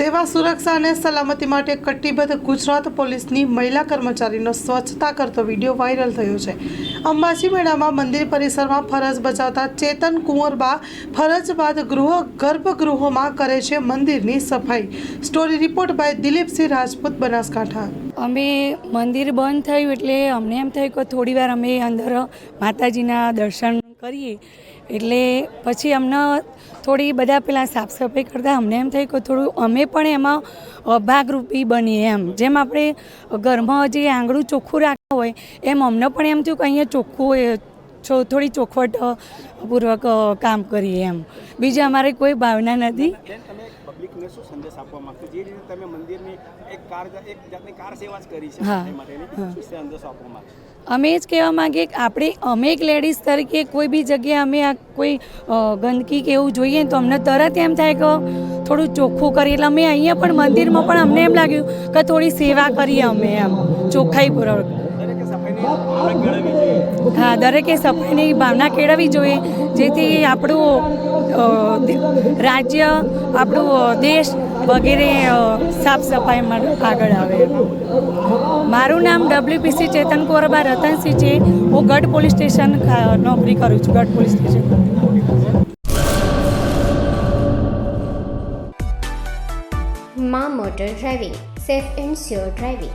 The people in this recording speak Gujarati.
સેવા સુરક્ષા અને સલામતી માટે કટિબદ્ધ ગુજરાત પોલીસની મહિલા કર્મચારીનો સ્વચ્છતા કરતો વીડિયો વાયરલ થયો છે. અંબાજી મેળામાં મંદિર પરિસરમાં ફરજ બજાવતા ચેતન કુંવરબા ફરજ બાદ ગૃહ ગર્ભગૃહોમાં કરે છે મંદિરની સફાઈ. Story report by Dilipsinh Rajput, Banaskantha. અમે મંદિર બંધ થયું એટલે અમને એમ થયું કે થોડી વાર અમે અંદર માતાજીના દર્શન કરીએ. એટલે પછી અમને થોડી બધા પેલા સાફ સફાઈ કરતાં અમને એમ થયું કે થોડું અમે પણ એમાં ભાગરૂપી બનીએ એમ. જેમ આપણે ઘરમાં જે આંગળું ચોખ્ખું રાખતા હોય, એમ અમને પણ એમ થયું કે અહીંયા ચોખ્ખું થોડી ચોખવટ પૂર્વક કામ કરીએ એમ. બીજી અમારે કોઈ ભાવના નથી. બેન શું સંદેશ આપવા માંગતો જે રીતે તમે મંદિરની એક કાર એક જાતની કાર સેવા જ કરી છે શું સંદેશ આપવા માંગતો અમે જ કહેવા માંગીએ કે આપણે અમે એક લેડીઝ તરીકે કોઈ બી જગ્યાએ અમે આ કોઈ ગંદકી કે એવું જોઈએ તો અમને તરત એમ થાય કે થોડું ચોખ્ખું કરીએ. એટલે અમે અહીંયા પણ મંદિરમાં પણ અમને એમ લાગ્યું કે થોડી સેવા કરીએ અમે એમ ચોખ્ખાઈપૂર્વક દરેકે હા, દરેકે સફાઈની ભાવના કેળવવી જોઈએ. જેથી આપણું રાજ્ય, આપણું દેશ વગેરે સાફ સફાઈમાં આગળ આવે. મારું નામ ડબ્લ્યુપીસી ચેતન કોરબા રતનસિંહ છે. હું ગઢ પોલીસ સ્ટેશન નોકરી કરું છું, ગઢ પોલીસ સ્ટેશન. મા motor driving, safe and sure driving.